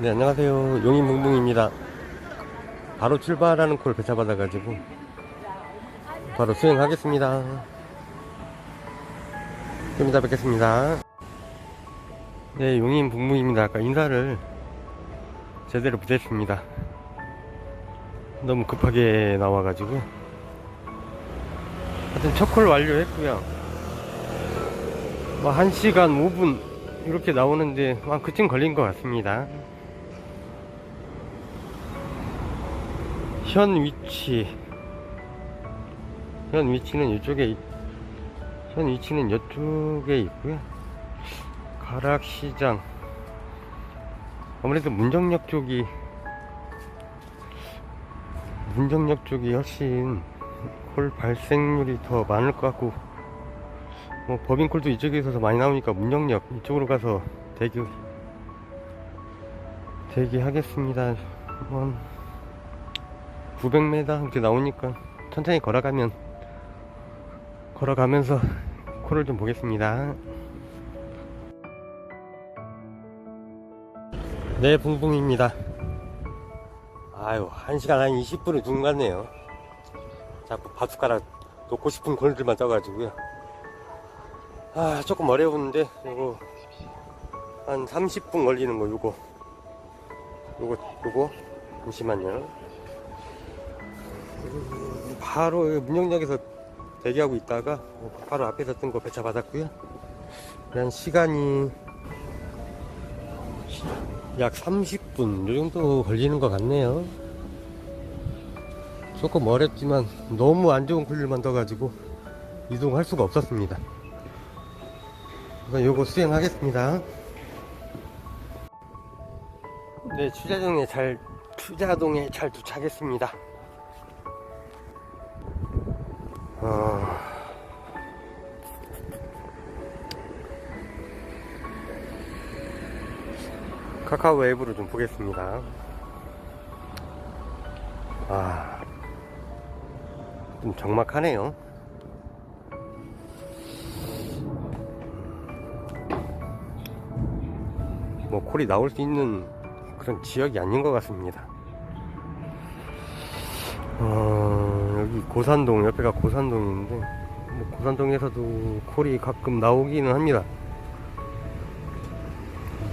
네, 안녕하세요. 용인붕붕입니다. 바로 출발하는 콜 배차 받아가지고, 바로 수행하겠습니다. 좀 이따 뵙겠습니다. 네, 용인붕붕입니다. 아까 인사를 제대로 못했습니다. 너무 급하게 나와가지고. 하여튼 첫콜 완료했고요. 뭐, 1시간 5분 이렇게 나오는데, 한 그쯤 걸린 것 같습니다. 현 위치. 현 위치는 이쪽에 있- 현 위치는 이쪽에 있고요. 가락시장. 아무래도 문정역 쪽이 문정역 쪽이 훨씬 콜 발생률이 더 많을 것 같고 뭐 법인콜도 이쪽에 있어서 많이 나오니까 문정역 이쪽으로 가서 대기 대기하겠습니다. 뭐 900m 이렇게 나오니까 천천히 걸어가면 걸어가면서 코를 좀 보겠습니다. 네, 붕붕입니다. 아유, 1시간 한 20분을 두고 갔네요. 자꾸 바숟가락 놓고 싶은 골들만 떠가지고요. 아, 조금 어려운데, 요거, 한 30분 걸리는 거, 요거. 요거, 요거. 잠시만요. 바로 문영역에서 대기하고 있다가 바로 앞에서 뜬 거 배차 받았고요. 한 시간이 약 30분 이 정도 걸리는 것 같네요. 조금 어렵지만 너무 안 좋은 굴들만 떠가지고 이동할 수가 없었습니다. 그래서 요거 수행하겠습니다. 네, 추자동에 잘 추자동에 잘 도착했습니다. 카카오 앱으로 좀 보겠습니다. 아, 좀 적막하네요. 뭐 콜이 나올 수 있는 그런 지역이 아닌 것 같습니다. 어, 여기 고산동, 옆에가 고산동인데, 뭐 고산동에서도 콜이 가끔 나오기는 합니다.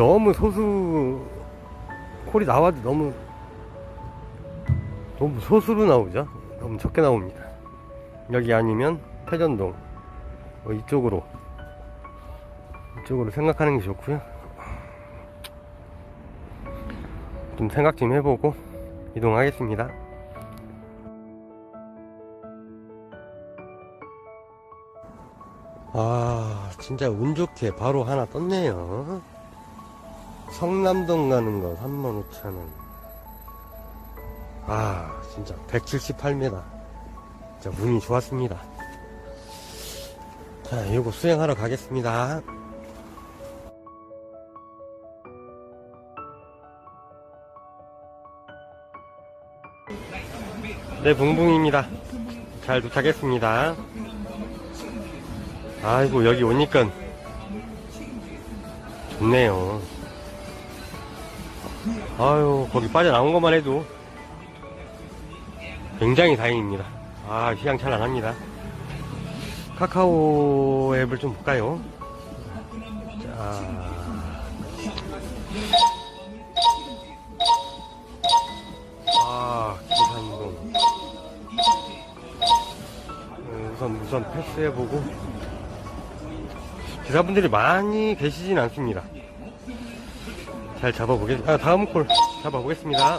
너무 소수, 콜이 나와도 너무, 너무 소수로 나오죠? 너무 적게 나옵니다. 여기 아니면 태전동, 어, 이쪽으로, 이쪽으로 생각하는 게 좋고요. 좀 생각 좀 해보고 이동하겠습니다. 아, 진짜 운 좋게 바로 하나 떴네요. 성남동 가는 거 35,000원. 아, 진짜 178m. 진짜 운이 좋았습니다. 자, 이거 수행하러 가겠습니다. 네, 붕붕입니다. 잘 도착했습니다. 아이고 여기 오니까 좋네요 아유 거기 빠져나온 것만 해도 굉장히 다행입니다 아 휘황찬란합니다 카카오 앱을 좀 볼까요 자 아, 기산동. 음, 우선, 우선 패스해보고. 기사분들이 많이 계시진 않습니다. 잘 잡아보겠습니다. 아, 다음 콜 잡아보겠습니다.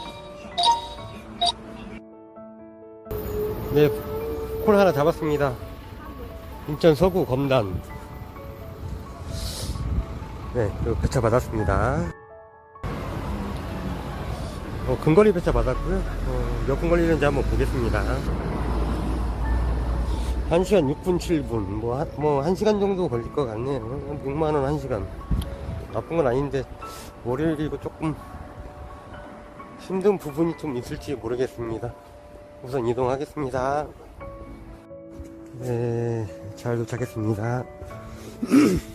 네, 콜 하나 잡았습니다. 인천 서구 검단. 네, 배차 받았습니다. 어, 근거리 배차 받았고요. 어, 몇분 걸리는지 한번 보겠습니다. 1시간 6분 7분 뭐, 한, 뭐 1시간 정도 걸릴 것 같네요 6만원 1시간 나쁜 건 아닌데 월요일이고 조금 힘든 부분이 좀 있을지 모르겠습니다 우선 이동하겠습니다 네 잘 도착했습니다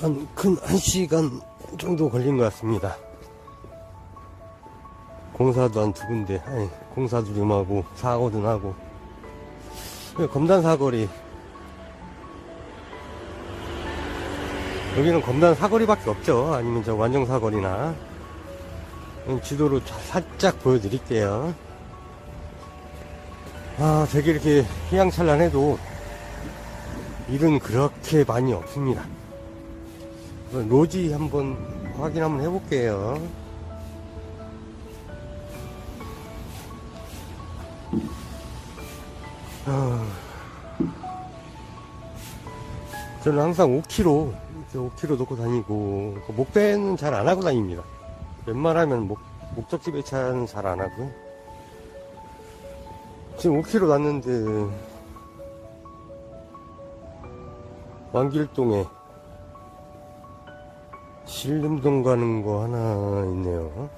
한큰한 시간 정도 걸린 것 같습니다. 공사도 한 두 군데, 아니, 공사도 좀 하고, 사고도 나고. 그 검단 사거리. 여기는 검단 사거리밖에 없죠. 아니면 저 완정 사거리나. 음, 지도로 자- 살짝 보여드릴게요. 아, 되게 이렇게 휘황찬란해도 일은 그렇게 많이 없습니다. 로지 한번 확인 한번 해볼게요. 아, 저는 항상 5kg, 5kg 놓고 다니고, 그 목배는 잘 안 하고 다닙니다. 웬만하면 목, 목적지 배차는 잘 안 하고요. 지금 5kg 났는데, 왕길동에 신림동 가는 거 하나 있네요.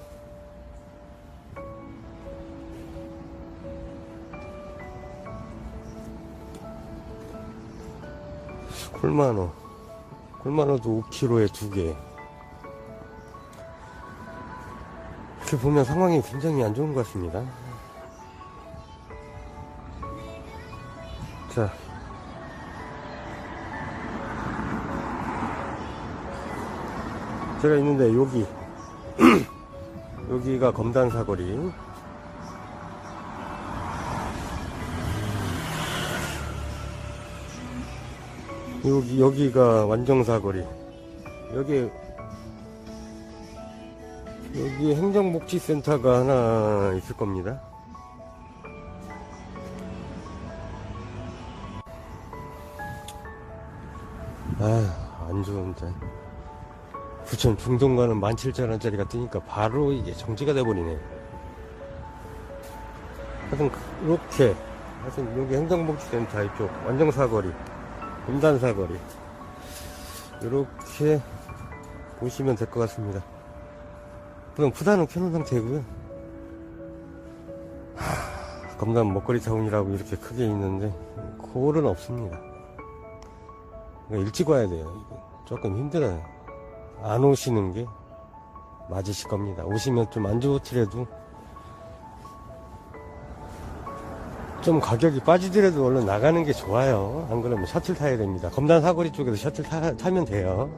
콜마노. 콜마노도 5kg에 두 개. 이렇게 보면 상황이 굉장히 안 좋은 것 같습니다. 자. 제가 있는데 여기 여기가 검단 사거리 여기 여기가 완정 사거리 여기 여기 행정복지센터가 하나 있을 겁니다. 아 안 좋은데. 부천 중동 가는 17,000원짜리가 뜨니까 바로 이게 정지가 돼버리네. 하여튼, 이렇게. 하여튼, 여기 행정복지센터 이쪽, 완정사거리, 금단사거리. 이렇게 보시면 될 것 같습니다. 그럼 부산은 켜놓은 상태고요. 하, 검단 먹거리 타운이라고 이렇게 크게 있는데, 콜은 없습니다. 그러니까 일찍 와야 돼요. 조금 힘들어요. 안 오시는 게 맞으실 겁니다. 오시면 좀 안 좋더라도 좀 가격이 빠지더라도 얼른 나가는 게 좋아요. 안 그러면 셔틀 타야 됩니다. 검단 사거리 쪽에서 셔틀 타, 타면 돼요.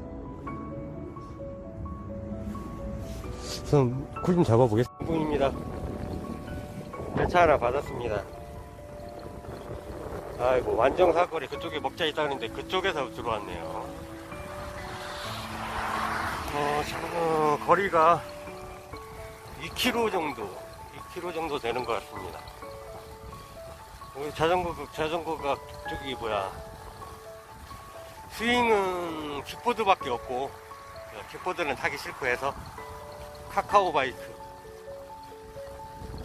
우선 쿨 좀 잡아보겠습니다. 분입니다. 배차 하나 받았습니다. 아이고 완정 사거리 그쪽에 먹자 있다는데 그쪽에서 들어왔네요. 어, 지금 어, 거리가 2km 정도, 2km 정도 되는 것 같습니다. 여기 자전거, 자전거가 저기 뭐야, 스윙은 킥보드밖에 없고, 어, 킥보드는 타기 싫고 해서 카카오 바이크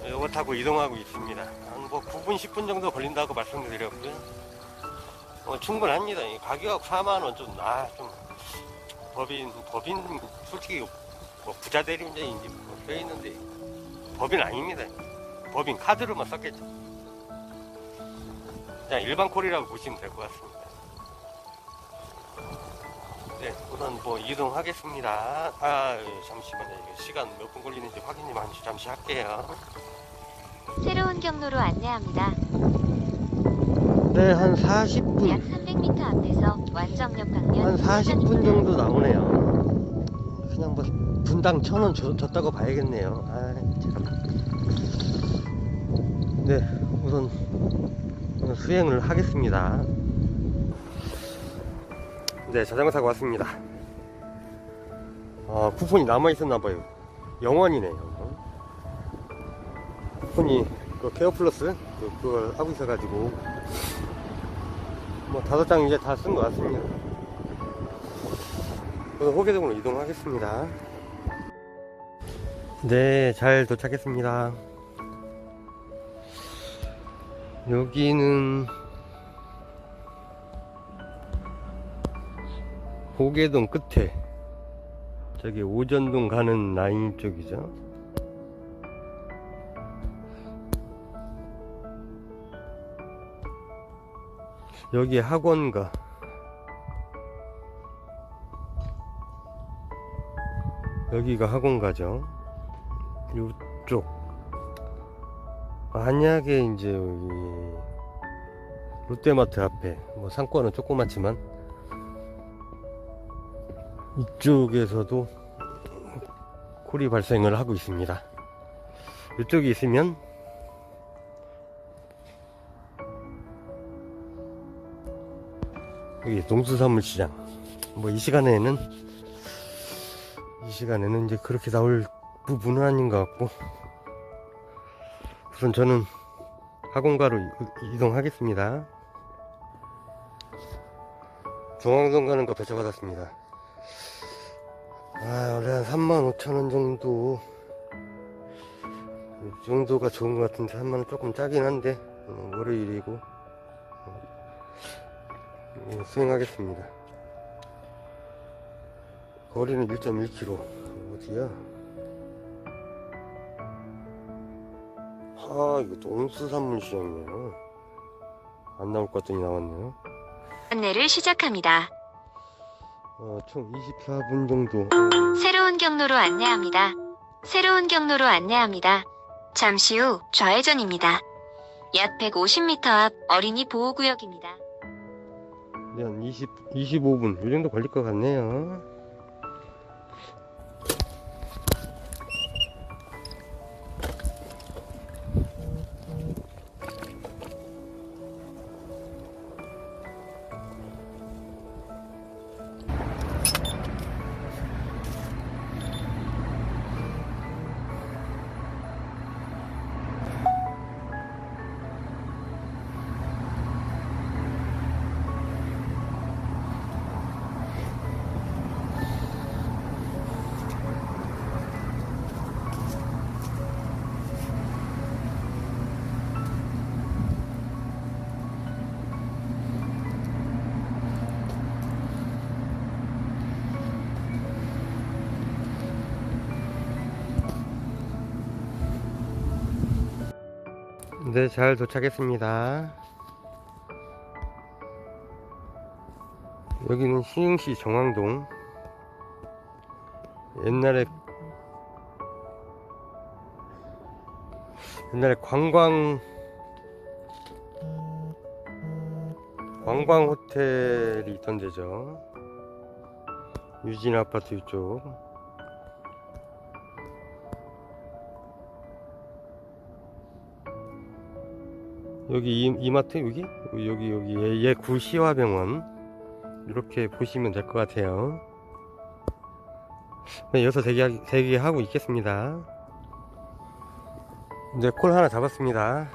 이거 타고 이동하고 있습니다. 한뭐 9분, 10분 정도 걸린다고 말씀드렸고요. 어, 충분합니다. 이 가격 4만원 좀, 아, 좀 법인 법인 솔직히 뭐 부자 대리인자인지 뭐 써있는데 법인 아닙니다. 법인 카드로만 썼겠죠. 그냥 일반 콜이라고 보시면 될 것 같습니다. 네, 우선 뭐 이동하겠습니다. 아, 잠시만요. 시간 몇 분 걸리는지 확인 좀 잠시, 잠시 할게요. 새로운 경로로 안내합니다. 네, 한 40분, 약 300m 앞에서 완정역 방면 한 40분 우회전입니다. 정도 나오네요. 그냥 뭐 분당 천 원 줬다고 봐야겠네요. 아, 참. 네, 우선 수행을 하겠습니다. 네, 자전거 타고 왔습니다. 아, 쿠폰이 남아 있었나봐요. 영원이네요. 쿠폰이 그 케어 플러스 그- 그걸 하고 있어가지고 뭐 다섯 장 이제 다 쓴 것 같습니다. 저는 호계동으로 이동하겠습니다. 네, 잘 도착했습니다. 여기는 호계동 끝에 저기 오전동 가는 라인 쪽이죠. 여기 학원가 여기가 학원가죠. 이쪽. 만약에 이제 여기 롯데마트 앞에 뭐 상권은 조그맣지만 이쪽에서도 코리 발생을 하고 있습니다. 이쪽이 있으면 여기 농수산물시장 뭐 이 시간에는 이 시간에는 이제 그렇게 나올 부분은 아닌 것 같고 우선 저는 학원가로 이- 이동하겠습니다. 중앙동 가는 거 배차받았습니다. 아 원래 한 35,000원 정도. 이 정도가 좋은 것 같은데 3만원 조금 짜긴 한데 어, 월요일이고 어, 예, 수행하겠습니다. 거리는 1.1km 어디야 아 이거 농수산물 시장이네요 안 나올 것 같더니 나왔네요 안내를 시작합니다. 어, 총 24분 정도 새로운 경로로 안내합니다. 새로운 경로로 안내합니다. 잠시 후 좌회전입니다. 약 150m 앞 어린이 보호구역입니다. 네, 한 20, 25분 이 정도 걸릴 것 같네요 네, 잘 도착했습니다. 여기는 신흥시 정왕동. 옛날에 옛날에 관광 관광 호텔이 있던 데죠. 유진 아파트 이쪽. 여기 이, 이마트 여기 여기 여기 예, 예 구시화병원 이렇게 보시면 될 것 같아요. 네, 여기서 대기 대기하고 있겠습니다. 이제 콜 하나 잡았습니다.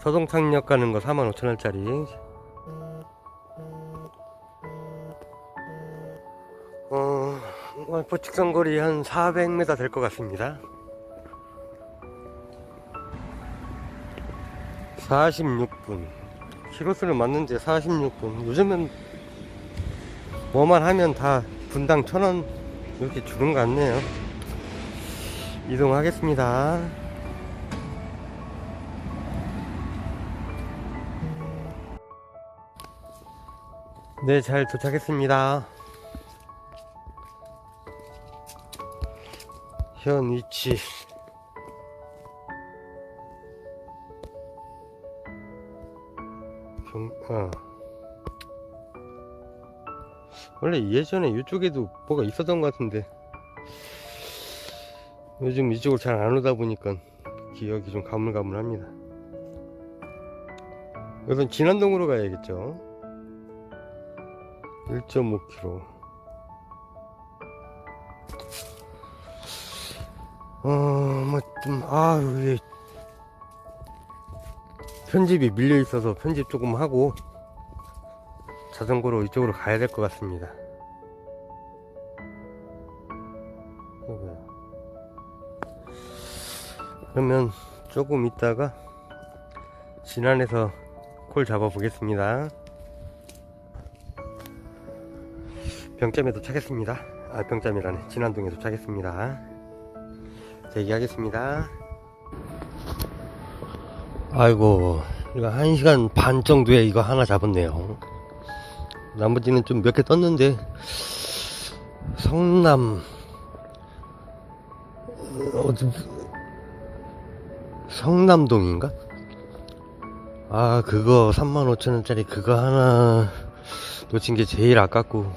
서동창역 가는 거 45,000원짜리. 어, 월포 직선거리 한 400m 될 것 같습니다. 46분. 키로수를 맞는데 46분. 요즘은 뭐만 하면 다 분당 천원 이렇게 주는 것 같네요. 이동하겠습니다. 네, 잘 도착했습니다. 현 위치. 경, 아. 원래 예전에 이쪽에도 뭐가 있었던 것 같은데 요즘 이쪽을 잘안 오다 보니까 기억이 좀 가물가물합니다. 여기선 진안동으로 가야겠죠. 1.5km. 어, 뭐, 좀, 아, 이게 편집이 밀려 있어서 편집 조금 하고 자전거로 이쪽으로 가야 될 것 같습니다. 그러면 조금 있다가 진안에서 콜 잡아 보겠습니다. 병점에 도착했습니다. 아, 병점이라네. 진안동에 도착했습니다. 대기하겠습니다. 아이고, 이거 1시간 반 정도에 이거 하나 잡았네요. 나머지는 좀 몇 개 떴는데, 성남, 어디 성남동인가? 아 그거 35,000원짜리 그거 하나 놓친 게 제일 아깝고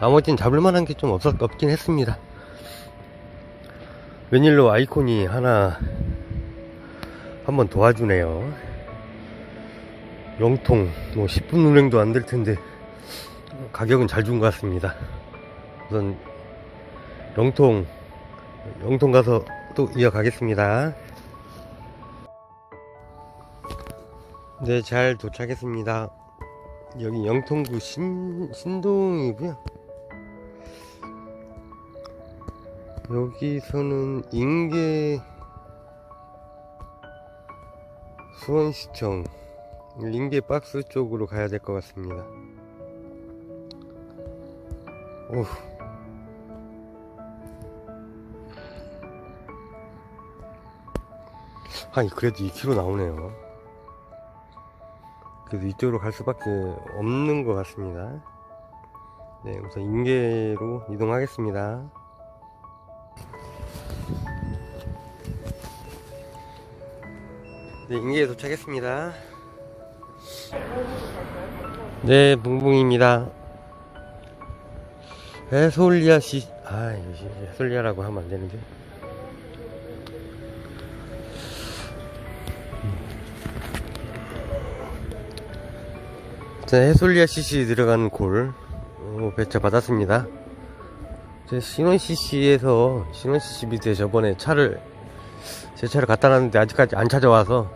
나머지는 잡을 만한 게 좀 없긴 했습니다. 웬일로 아이콘이 하나 한번 도와주네요. 영통 뭐 10분 운행도 안 될 텐데 가격은 잘 준 것 같습니다. 우선 영통 영통 가서 또 이어가겠습니다. 네, 잘 도착했습니다. 여기 영통구 신, 신동이고요. 여기서는 인계 수원시청 인계 박스 쪽으로 가야 될 것 같습니다. 오. 아니 그래도 2km 나오네요. 그래도 이쪽으로 갈 수밖에 없는 것 같습니다. 네, 우선 인계로 이동하겠습니다. 네, 인계에 도착했습니다. 네, 붕붕입니다. 해솔리아 시, 아, 이거 해솔리아라고 하면 안 되는데. 자, 해솔리아 CC 들어가는 골 어, 배차 받았습니다. 제 신원 CC에서 신원 CC 밑에 저번에 차를 제 차를 갖다 놨는데 아직까지 안 찾아와서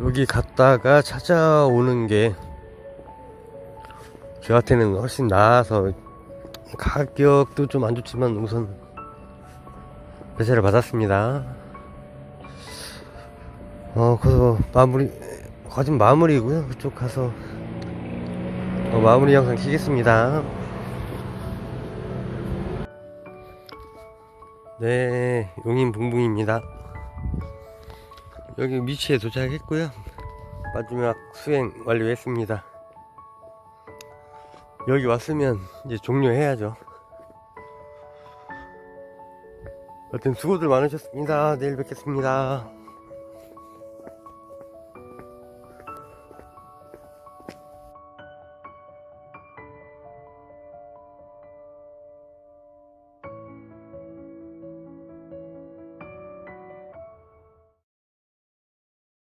여기 갔다가 찾아오는 게 저한테는 훨씬 나아서 가격도 좀 안 좋지만 우선 배차를 받았습니다. 어, 그래서 마무리 거진 마무리고요. 그쪽 가서 어, 마무리 영상 키겠습니다. 네, 용인 붕붕입니다. 여기 미치에 도착했고요. 마지막 수행 완료했습니다. 여기 왔으면 이제 종료해야죠. 여튼 수고들 많으셨습니다. 내일 뵙겠습니다.